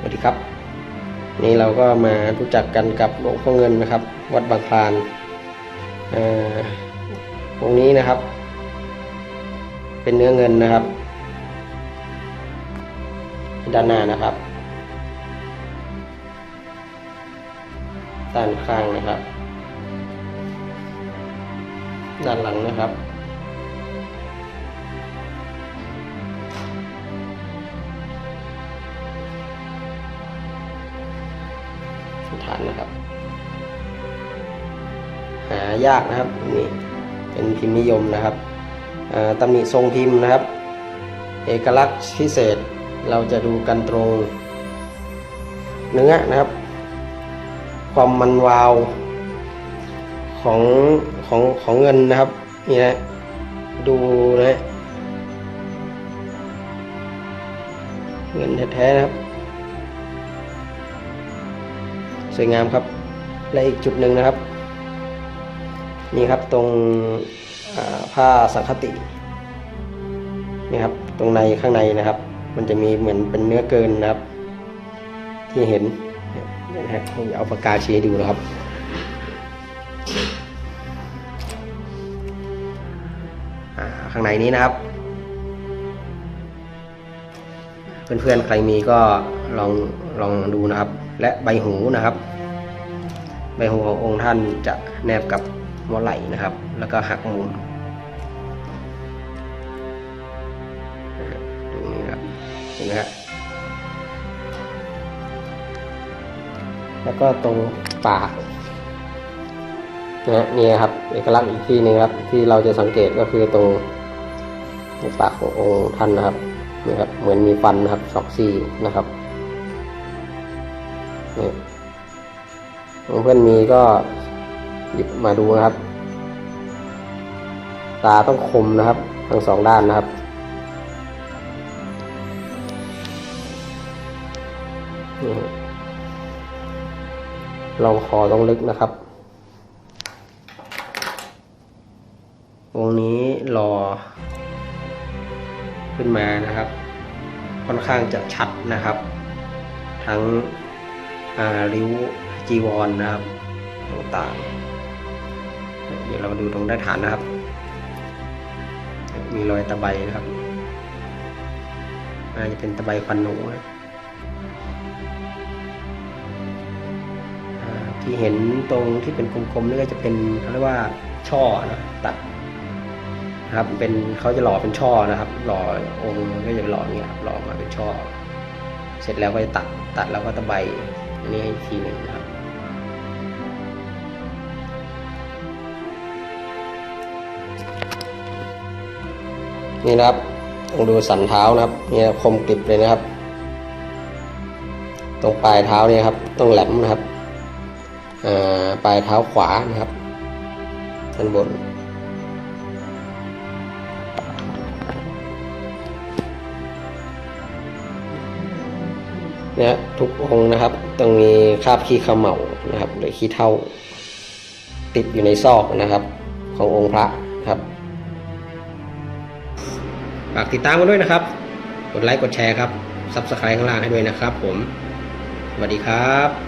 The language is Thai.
สวัสดีครับ นี่เราก็มารู้จักกันกับหลวงพ่อเงินนะครับ วัดบางคลานเอ่อองนี้นะครับ เป็นเนื้อเงินนะครับด้านหน้านะครับด้านข้างนะครับ ด้านหลังนะครับ ฐานนะครับ หายากนะครับนี่เป็นพิมพ์นิยมนะครับอ่าตำหนิทรงพิมพ์นะครับ เอกลักษณ์พิเศษเราจะดูกันตรงเนื้อนะครับ ความมันวาวของของของเงินนะครับนี่นะดูนะเงินแท้ๆนะครับ สวยงามครับ และอีกจุดหนึ่งนะครับ นี่ครับตรงผ้าสังคตินี่ครับตรงในข้างในนะครับ มันจะมีเหมือนเป็นเนื้อเกินนะครับ ที่เห็นเนี่นะฮะเอาปากกาชี้ดูนะครับข้างในนี้นะครับ เพื่อนๆใครมีก็ลองลองดูนะครับ และใบหูนะครับ ใบหูขององค์ท่านจะแนบกับหัวไหล่นะครับ แล้วก็หักมุมตรงนี้ครับเห็นไหมฮะแล้วก็ตรงปากนะฮะนี่ครับ เอกลักษณ์อีกที่หนึงครับ ที่เราจะสังเกตก็คือตรงปากขององค์ท่านนะครับนี่ครับ เหมือนมีฟันนะครับสองซี่นะครับนี่ เพื่อนมีก็หยิบมาดูนะครับ ตาต้องคมนะครับ ทั้งสองด้านนะครับนี่ฮะลองคอต้องลึกนะครับวงนี้รอ ขึ้นมานะครับ ค่อนข้างจะชัดนะครับ ทั้งริ้ว จีวรนนะครับต่างๆเดี๋ยวเรามาดูตรงด้านฐานนะครับ มีรอยตะไบนะครับน่าจะเป็นตะไบควันหนูที่เห็นตรงที่เป็นคมๆนี่ก็จะเป็นเขาเรียกว่าช่อนะตัดนะครับเป็นเขาจะหล่อเป็นช่อนะครับ หล่อองค์ก็จะหล่ออย่างเงี้ยหล่อมาเป็นช่อ เสร็จแล้วก็จะตัดตัดแล้วก็ตะไบอันนี้ให้ทีหนึ่งนะครับ นี่นะครับต้องดูสันเท้านะครับนี่คมกริบเลยนะครับ ตรงปลายเท้าเนี่ยครับต้องแหลมนะครับปลายเท้าขวานะครับด้านบนเนี่ยทุกองค์นะครับต้องมีคราบขี้ขมเหลานะครับ หรือขี้เท่าติดอยู่ในซอกนะครับ ขององค์พระครับากติดตามกันด้วยนะครับ กดไลค์กดแชร์ครับซับสไครต์ข้างล่างให้ด้วยนะครับ ผม สวัสดีครับ